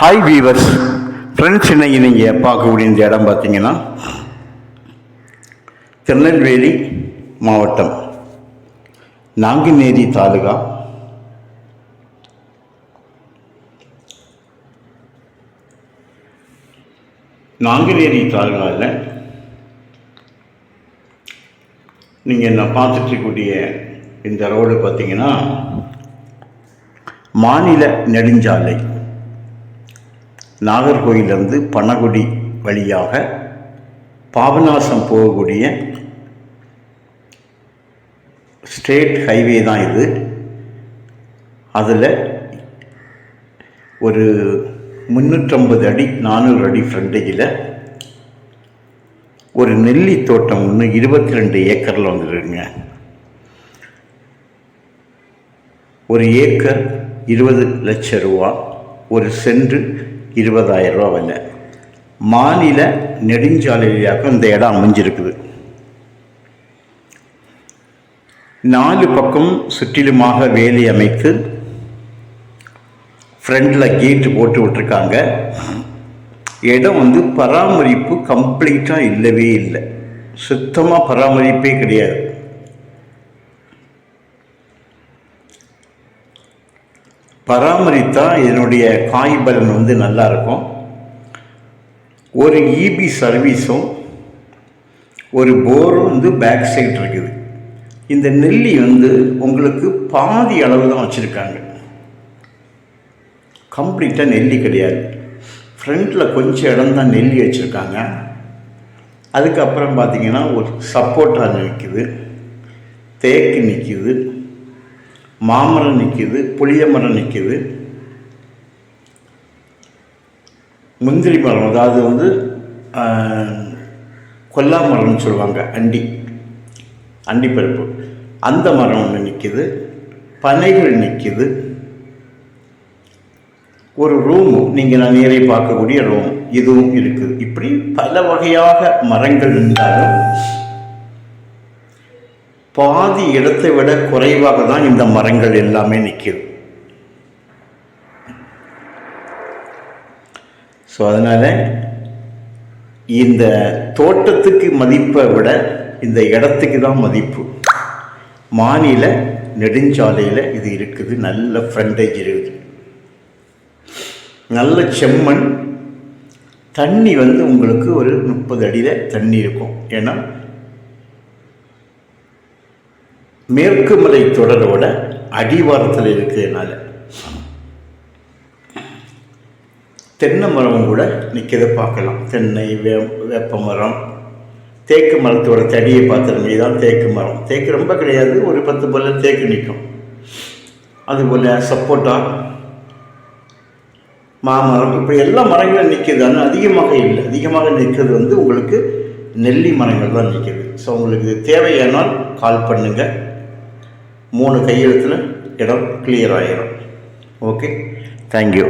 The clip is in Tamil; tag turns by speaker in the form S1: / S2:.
S1: ஹாய் வீவர்ஸ் ஃப்ரெண்ட்ஸ் இன்னைக்கு நீங்கள் பார்க்கக்கூடிய இந்த இடம் பார்த்தீங்கன்னா திருநெல்வேலி மாவட்டம் நாங்குநேரி தாலுகா. நாங்குநேரி தாலுகாவில் நீங்கள் நான் பார்த்துட்ருக்கக்கூடிய இந்த ரோடு பார்த்தீங்கன்னா மாநில நெடுஞ்சாலை. நாகர்கோயிலிருந்து பனகுடி வழியாக பாபநாசம் போகக்கூடிய ஸ்டேட் ஹைவே தான் இது. அதில் ஒரு முந்நூற்றம்பது அடி நானூறு அடி ஃப்ரண்டேஜில் ஒரு நெல்லி தோட்டம் ஒன்று இருபத்தி ரெண்டு ஏக்கரில் வந்துருக்குங்க. ஒரு ஏக்கர் இருபது லட்சம் ரூபா ஒரு சென்று இருபதாயிரம் ரூபா விலை. மாநில நெடுஞ்சாலையாக இந்த இடம் அமைஞ்சிருக்குது. நாலு பக்கம் சுற்றிலுமாக வேலி அமைத்து ஃப்ரண்டில் கேட்டு போட்டு விட்ருக்காங்க இடம் வந்து பராமரிப்பு கம்ப்ளீட்டாக இல்லவே இல்லை. சுத்தமாக பராமரிப்பே கிடையாது. பராமரித்தா இதனுடைய காய் பலன் வந்து நல்லா இருக்கும் ஒரு இபி சர்வீஸும் ஒரு போரும் வந்து பேக் சைட் இருக்குது. இந்த நெல்லி வந்து உங்களுக்கு பாதி அளவு தான் வச்சுருக்காங்க. கம்ப்ளீட்டாக நெல்லி கிடையாது. ஃப்ரண்ட்டில் கொஞ்சம் இடம் தான் நெல்லி வச்சுருக்காங்க. அதுக்கப்புறம் பார்த்திங்கன்னா ஒரு சப்போட்டா நிற்கிது தேக்கு நிற்கிது மாமரம் நிற்கிது புளிய மரம் நிற்கிது முந்திரி மரம் அதாவது வந்து கொல்லா மரம்னு சொல்லுவாங்க அண்டி. அண்டி பருப்பு. அந்த மரம் ஒன்று நிற்கிது பனைகள் நிற்கிது ஒரு ரூம் நீங்கள் நான் நேரே பார்க்கக்கூடிய ரூம் இதுவும் இருக்குது. இப்படி பல வகையாக மரங்கள் இருந்தாலும் பாதி இடத்தை விட குறைவாக தான் இந்த மரங்கள் எல்லாமே நிற்கிது. ஸோ அதனால் இந்த தோட்டத்துக்கு மதிப்பை விட இந்த இடத்துக்கு தான் மதிப்பு. மாநில நெடுஞ்சாலையில் இது இருக்குது. நல்ல ஃப்ரண்டேஜ் இருக்குது. நல்ல செம்மண். தண்ணி வந்து உங்களுக்கு ஒரு முப்பது அடியில் தண்ணி இருக்கும். ஏன்னா மேற்கு மலை தொடரோட அடிவாரத்தில் இருக்கிறதுனால தென்னை மரம் கூட நிற்கிறத பார்க்கலாம். தென்னை வே வேப்ப மரம் தேக்கு மரத்தோட தடியை பார்த்துருங்க இதுதான் தேக்கு மரம். தேக்கு ரொம்ப கிடையாது ஒரு பத்து போல தேக்கு நிற்கும் அதுபோல் சப்போட்டா மாமரம் இப்படி எல்லா மரங்களும் நிற்கிது ஆனால் அதிகமாக இல்லை. அதிகமாக நிற்கிறது வந்து உங்களுக்கு நெல்லி மரங்கள் தான் நிற்கிது ஸோ உங்களுக்கு தேவையானால் கால் பண்ணுங்கள் மூணு கையெழுத்தில் இடம் கிளியர் ஆகிடும் ஓகே தேங்க்யூ